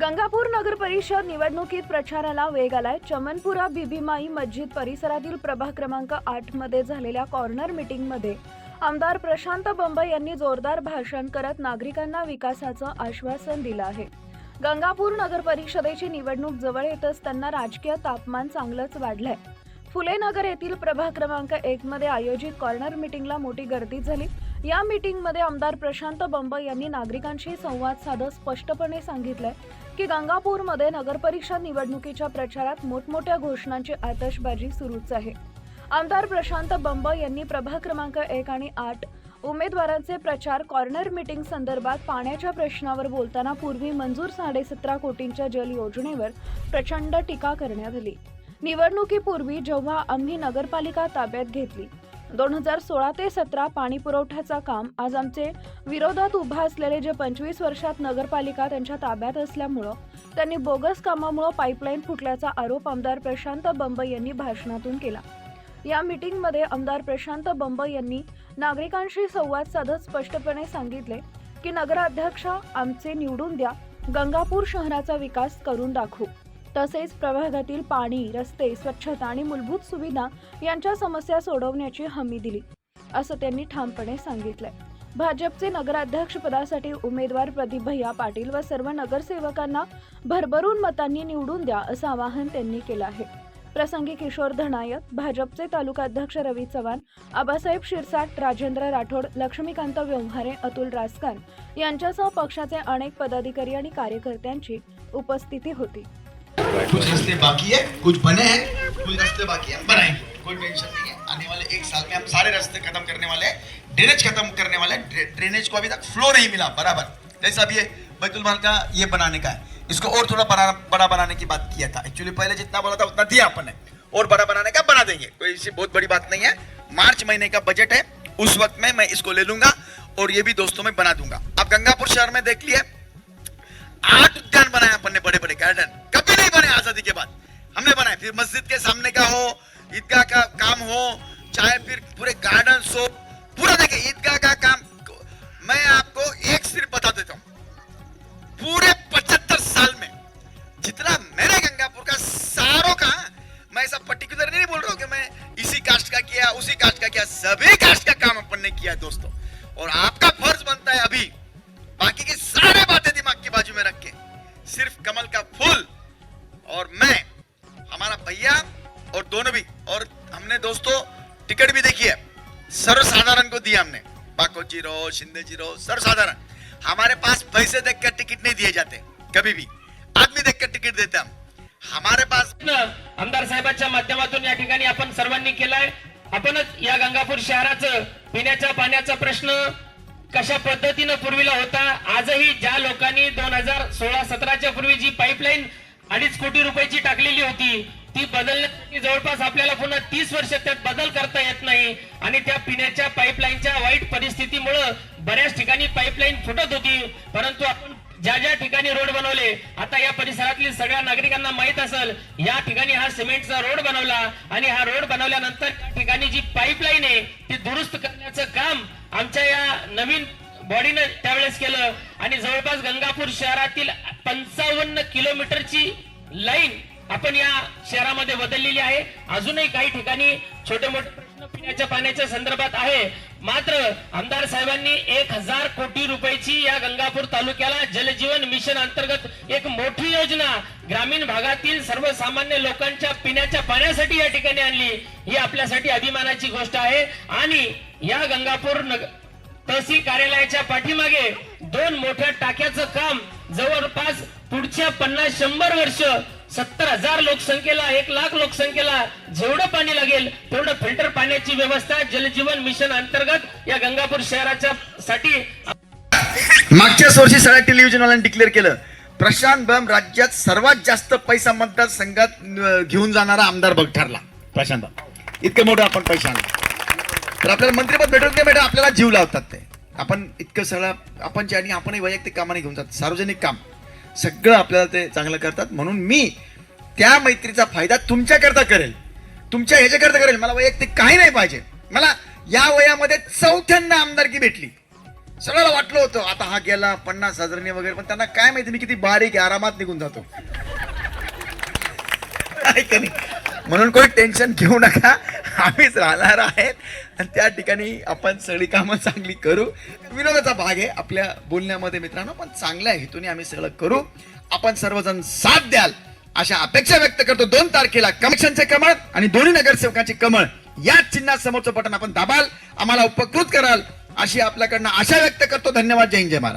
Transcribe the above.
गंगापूर नगर परिषद निवडणुकीत प्रचाराला वेग आलाय. चमनपुरा बिबीमाई मस्जिद परिसरातील प्रभाग क्रमांक आठमध्ये झालेल्या कॉर्नर मीटिंगमध्ये आमदार प्रशांत बंब यांनी जोरदार भाषण करत नागरिकांना विकासाचं आश्वासन दिलं आहे. गंगापूर नगर परिषदेची निवडणूक जवळ येत असताना राजकीय तापमान चांगलंच वाढलंय. फुले नगर येथील प्रभाग क्रमांक एक मध्ये आयोजित कॉर्नर मीटिंगला मोठी गर्दी झाली. या मीटिंगमध्ये आमदार प्रशांत बंब यांनी नागरिकांशी संवाद साधत स्पष्टपणे सांगितलंय की गंगापूरमध्ये नगरपरिषद निवडणुकीच्या प्रचारात मोठमोठ्या घोषणांची आतषबाजी सुरूच आहे. आमदार प्रशांत बंब यांनी प्रभाग क्रमांक एक आणि आठ उमेदवारांचे प्रचार कॉर्नर मीटिंग संदर्भात पाण्याच्या प्रश्नावर बोलताना पूर्वी मंजूर साडेसतरा कोटींच्या जल योजनेवर प्रचंड टीका करण्यात आली. निवडणुकीपूर्वी जेव्हा आम्ही नगरपालिका ताब्यात घेतली दोन हजार सोळा ते सतरा पाणी पुरवठ्याचा काम आज आमचे विरोधात उभा असलेले जे पंचवीस वर्षात नगरपालिका त्यांच्या ताब्यात असल्यामुळं त्यांनी बोगस कामामुळं पाईपलाईन फुटल्याचा आरोप आमदार प्रशांत बंब यांनी भाषणातून केला. या मीटिंगमध्ये आमदार प्रशांत बंब यांनी नागरिकांशी संवाद साधत स्पष्टपणे सांगितले की नगराध्यक्ष आमचे निवडून द्या गंगापूर शहराचा विकास करून दाखवू. तसेच प्रभागातील पाणी रस्ते स्वच्छता आणि मूलभूत सुविधा यांच्या समस्या सोडवण्याची हमी दिली असं त्यांनी ठामपणे सांगितलंय. भाजपचे नगराध्यक्षपदासाठी उमेदवार प्रदीप भैया पाटील व सर्व नगरसेवकांना भरभरून मतांनी निवडून द्या असं आवाहन त्यांनी केलं आहे. प्रसंगी किशोर धनायक भाजपचे तालुकाध्यक्ष रवी चव्हाण आबासाहेब शिरसाट राजेंद्र राठोड लक्ष्मीकांत व्यवहारे अतुल रासकार यांच्यासह पक्षाचे अनेक पदाधिकारी आणि कार्यकर्त्यांची उपस्थिती होती. कुछ रास्ते बाकी है, कुछ बने हैं, कुछ रास्ते बाकी है, बनाएँगे। कोई टेंशन नहीं है। आने वाले एक साल में हम सारे रास्ते खत्म करने वाले हैं ड्रेनेज खत्म करने वाले हैं ड्रेनेज को अभी तक फ्लो नहीं मिला, बराबर। जैसा अभी ये बैतुल माल का ये बनाने का है, इसको और थोड़ा बड़ा बड़ा बनाने की बात किया था। एक्चुअली पहले जितना बोला था, उतना दिया अपन ने। और बड़ा बनाने का बना देंगे, कोई इससे बहुत बड़ी बात नहीं है। मार्च महीने का बजट है, उस वक्त में मैं इसको ले लूँगा और ये भी दोस्तों में बना दूँगा। आप गंगापुर शहर में देख लिए, आठ उद्यान बनाए अपन ने बड़े बड़े गार्डन हमने बनाए फिर मस्जिद के सामने का हो, ईदगाह का काम हो, चाहे फिर पूरे गार्डन हो, पूरा देखिए, ईदगाह का काम, मैं आपको एक सिर्फ़ बता देता हूँ। पूरे पचहत्तर साल में, जितना मेरे गंगापुर का सारों का, मैं ऐसा पर्टिकुलर नहीं बोल रहा हूँ कि मैं इसी कास्ट का किया, उसी कास्ट का किया, सभी कास्ट का काम अपन ने किया दोस्तों। और आपका फ़र्ज़ बनता है अभी, बाकी की सारे बातें दिमाग की बाजू में रख के, सिर्फ़ कमल का सर्वसाधारण को दिया हमने। पाको जी रहो शिंदे जी रहो सर्वसाधारण। हमारे पास पैसे देखकर टिकट नहीं दिए जाते कभी भी। आदमी देखकर टिकट देते हम। हमारे पास आमदार साहेबांच्या माध्यमातून या ठिकाणी आपण सर्वांनी केलाय. आपणच या गंगापूर शहराचं पिण्याच्या पाण्याचा प्रश्न कशा पद्धतीनं पूर्वीला होता आजही ज्या लोकांनी दोन हजार सोळा सतराच्या पूर्वी जी पाईपलाईन अडीच कोटी रुपयाची टाकलेली होती. ती बदलण्यासाठी जवळपास आपल्याला पुन्हा तीस वर्ष त्यात बदल करता येत नाही. आणि त्या पिण्याच्या पाईपलाईनच्या वाईट परिस्थितीमुळं बऱ्याच ठिकाणी पाईपलाईन फुटत होती. परंतु आपण ज्या ज्या ठिकाणी रोड बनवले आता या परिसरातील सगळ्या नागरिकांना माहीत असेल या ठिकाणी हा सिमेंटचा रोड बनवला आणि हा रोड बनवल्यानंतर त्या ठिकाणी जी पाईपलाईन आहे ती दुरुस्त करण्याचं काम आमच्या या नवीन बॉडीनं त्यावेळेस केलं. आणि जवळपास गंगापूर शहरातील पंचावन्न किलोमीटरची लाईन आपण या शहरामध्ये बदललेली आहे. अजूनही काही ठिकाणी छोटे मोठे प्रश्न पिण्याच्या पाण्याच्या संदर्भात आहे. मात्र आमदार साहेबांनी एक हजार कोटी रुपयाची या गंगापूर तालुक्याला जलजीवन मिशन अंतर्गत एक मोठी योजना ग्रामीण भागातील सर्वसामान्य लोकांच्या पिण्याच्या पाण्यासाठी या ठिकाणी आणली. ही आपल्यासाठी अभिमानाची गोष्ट आहे. आणि या गंगापूर नग तहसील कार्यालयाच्या पाठीमागे दोन मोठ्या टाक्याचं काम जवळपास पुढच्या पन्नास शंभर वर्ष सत्तर हजार लोकसंख्येला एक लाख लोकसंख्येला जेवढं पाणी लागेल तेवढं फिल्टर पाण्याची व्यवस्था जलजीवन मिशन अंतर्गत या गंगापूर शहराच्या साठी मागच्याच वर्षी सगळ्या टेलिव्हिजनवाल्यांनी डिक्लेअर केलं. प्रशांत बम राज्यात सर्वात जास्त पैसा मतदारसंघात अं, घेऊन जाणारा आमदार बघ ठरला. प्रशांत बम. इतकं मोठं आपण पैसा आणला. तर आपल्याला मंत्रिपद भेटत नाही मॅडम आपल्याला जीव लावतात ते. आपण इतकं सगळं आपण जे आणि आपणही वैयक्तिक कामाने घेऊन जातात सार्वजनिक काम. सगळं आपल्याला ते चांगलं करतात. म्हणून मी त्या मैत्रीचा फायदा तुमच्याकरता करेल. तुमच्या ह्याच्याकरता करेल. मला वैयक्तिक काही नाही पाहिजे. मला या वयामध्ये चौथ्यांदा आमदारकी भेटली. सगळ्याला वाटलं होतं आता हा गेला पन्नास हजारने वगैरे पण त्यांना काय माहिती मी किती बारीक आहे, आरामात निघून जातो. आहे नाही? म्हणून कोणी टेन्शन घेऊ नका. आम्हीच राहणार आहेत. आणि त्या ठिकाणी आपण सगळी कामं चांगली करू. विनोदाचा भाग आहे आपल्या बोलण्यामध्ये मित्रांनो पण चांगल्या हेतूने आम्ही सगळं करू. आपण सर्वजण साथ द्याल अशा अपेक्षा व्यक्त करतो. दोन तारखेला कमिशनचे कमळ आणि दोन्ही नगरसेवकांची कमळ. याच चिन्हात समोरचं बटन आपण दाबाल. आम्हाला उपकृत कराल अशी आपल्याकडनं आशा व्यक्त करतो. धन्यवाद. जय जय महाराष्ट्र.